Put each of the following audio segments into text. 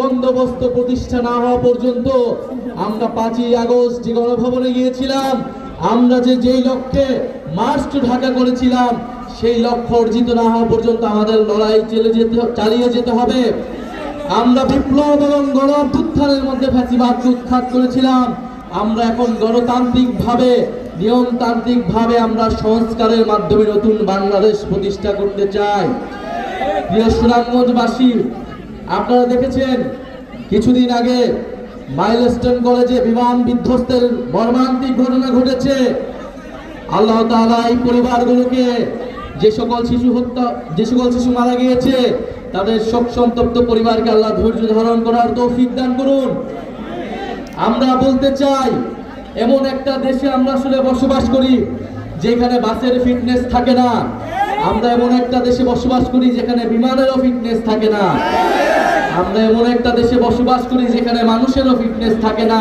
বন্দোবস্ত প্রতিষ্ঠা না হওয়া পর্যন্ত আমরা পাঁচই আগস্ট যে গণভবনে গিয়েছিলাম, আমরা যে যেই লক্ষ্যে মার্চ টু ঢাকা করেছিলাম, সেই লক্ষ্য অর্জিত না হওয়া পর্যন্ত আমাদের লড়াই চলে যেতে, চালিয়ে যেতে হবে। আমরা বিপ্লব এবং গণ অভ্যুত্থানের মধ্যে ফ্যাসিবাদ উৎখাত করেছিলাম। আমরা এখন গণতান্ত্রিকভাবে, নিয়মতান্ত্রিকভাবে আমরা সংস্কারের মাধ্যমে নতুন বাংলাদেশ প্রতিষ্ঠা করতে চাই। প্রিয় সুনামগঞ্জবাসী আপনারা দেখেছেন, কিছুদিন আগে মাইলস্টোন কলেজে বিমান বিধ্বস্তের মর্মান্তিক ঘটনা ঘটেছে। আল্লাহ তাআলা এই পরিবারগুলোকে যে সকল শিশু হত্যা, যে সকল শিশু মারা গিয়েছে, তাদের শোক সন্তপ্ত পরিবারকে আল্লাহ ধৈর্য ধারণ করার তৌফিক দান করুন। আমরা বলতে চাই, এমন একটা দেশে আমরা আসলে বসবাস করি যেখানে বাসের ফিটনেস থাকে না। আমরা এমন একটা দেশে বসবাস করি যেখানে বিমানেরও ফিটনেস থাকে না। আমরা এমন একটা দেশে বসবাস করি যেখানে মানুষেরও ফিটনেস থাকে না,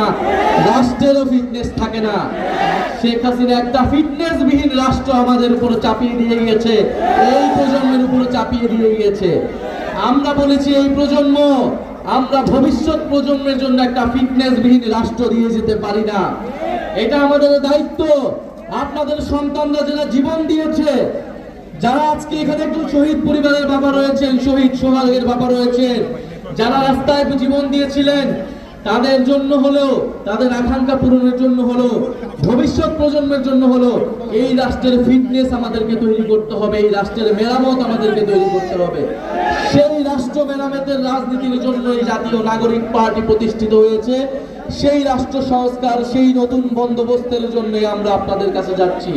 রাষ্ট্রেরও ফিটনেস থাকে না। শেখ হাসিনা একটা ফিটনেস বিহীন রাষ্ট্র আমাদের উপরে চাপিয়ে দিয়ে গিয়েছে, এই প্রজন্মের উপরে চাপিয়ে দিয়ে গিয়েছে। আমরা বলেছি, এই প্রজন্ম, আমরা ভবিষ্যৎ প্রজন্মের জন্য একটা ফিটনেস বিহীন রাষ্ট্র দিয়ে যেতে পারি না। এটা আমাদের দায়িত্ব। আপনাদের সন্তানরা যারা জীবন দিয়েছে, যারা আজকে এখানে একজন শহীদ পরিবারের বাবা রয়েছেন, শহীদ সোহাগের বাবা রয়েছেন যারা রাস্তায় জীবন দিয়েছিলেন, তাদের জন্য হলেও, তাদের আকাঙ্ক্ষা পূরণের জন্য হলো ভবিষ্যৎ প্রজন্মের জন্য হলো এই রাষ্ট্রের ফিটনেস আমাদেরকে তৈরি করতে হবে, এই রাষ্ট্রের মেরামত আমাদেরকে তৈরি করতে হবে। সেই রাষ্ট্র মেরামতের রাজনীতির জন্য এই জাতীয় নাগরিক পার্টি প্রতিষ্ঠিত হয়েছে, সেই রাষ্ট্র সংস্কার, সেই নতুন বন্দোবস্তের জন্য আমরা আপনাদের কাছে যাচ্ছি।